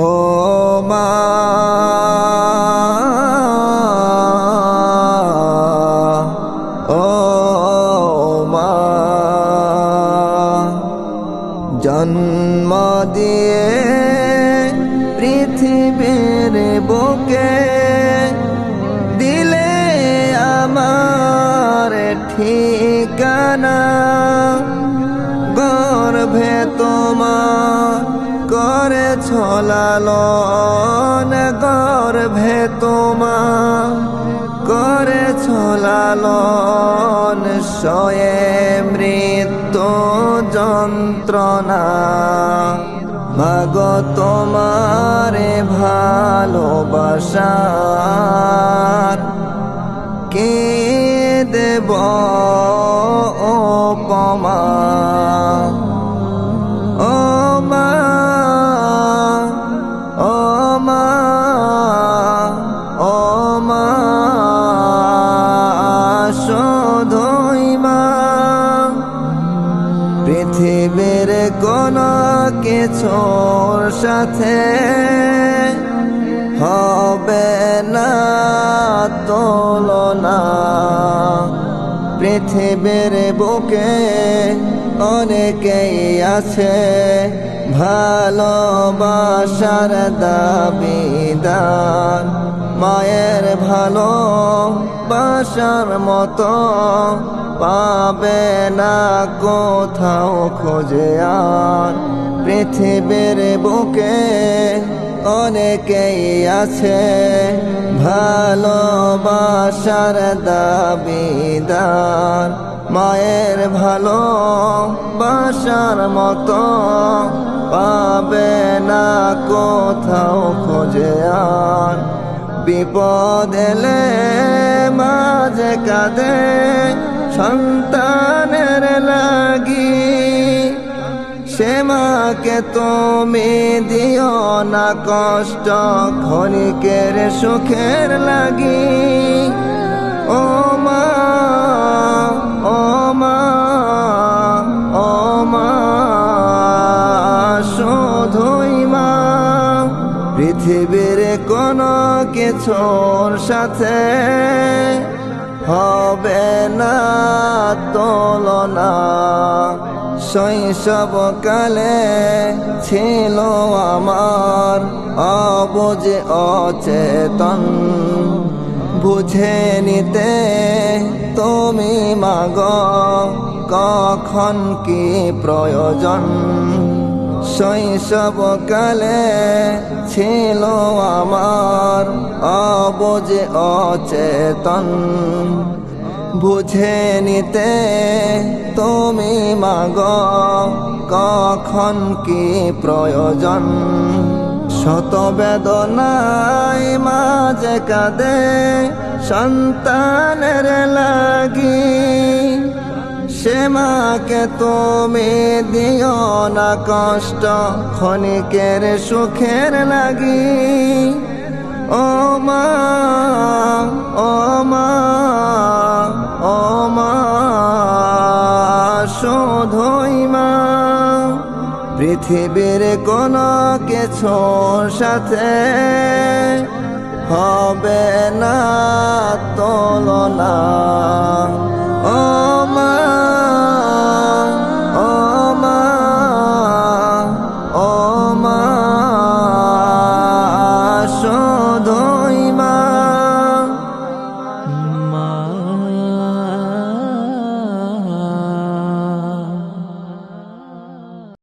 ও মা। ও মা। জন্ম দিয়ে পৃথিবীর বুকে দিলে আমার ঠিকানা গর্ভে তোমার করে ছলালন গর্ভে তোমার। করে ছলালন শয়ে মৃত্যু যন্ত্রণা। ভাগ তোমারে ভালোবাসার কে দেব উপমা মা শোধই মা। পৃথিবীর কোন কিছুর সাথে হবে না তুলনা। পৃথিবীর বুকে অনেকেই আছে ভালোবাসার দাবিদার। মায়ের ভালো বাসার মতো পাবে না কোথাও খোঁজে আর। পৃথিবীর বুকে অনেকেই আছে ভালোবাসার দাবিদার মায়ের ভালো বাসার মতো পাবে না কোথাও খোঁজে আর। বিপদ এলে মাঝে কাঁদে, সন্তানের লাগি। সে মাকে তুমি দিও না কষ্ট, ক্ষণিকের সুখের লাগি। পৃথিবীর কোনো কিছুর সাথে হবে না তুলনা। শৈশবকালে ছিল আমার অবুঝে অচেতন। বুঝে নিতে তুমি মাগ, কখন কি প্রয়োজন? শৈশবকালে ছিল আমার অবুঝে অচেতন। বুঝে নিতে তুমি মাগ, কখন কি প্রয়োজন? শত বেদনায় মাঝে কাঁদে সন্তানের লাগি। সে মাকে তুমি দিও না কষ্ট, ক্ষণিকের সুখের লাগি। ও মা ও মা ও মা, শোধই মা। পৃথিবীর কোন কিছুর সাথে হবে না, তুলনা।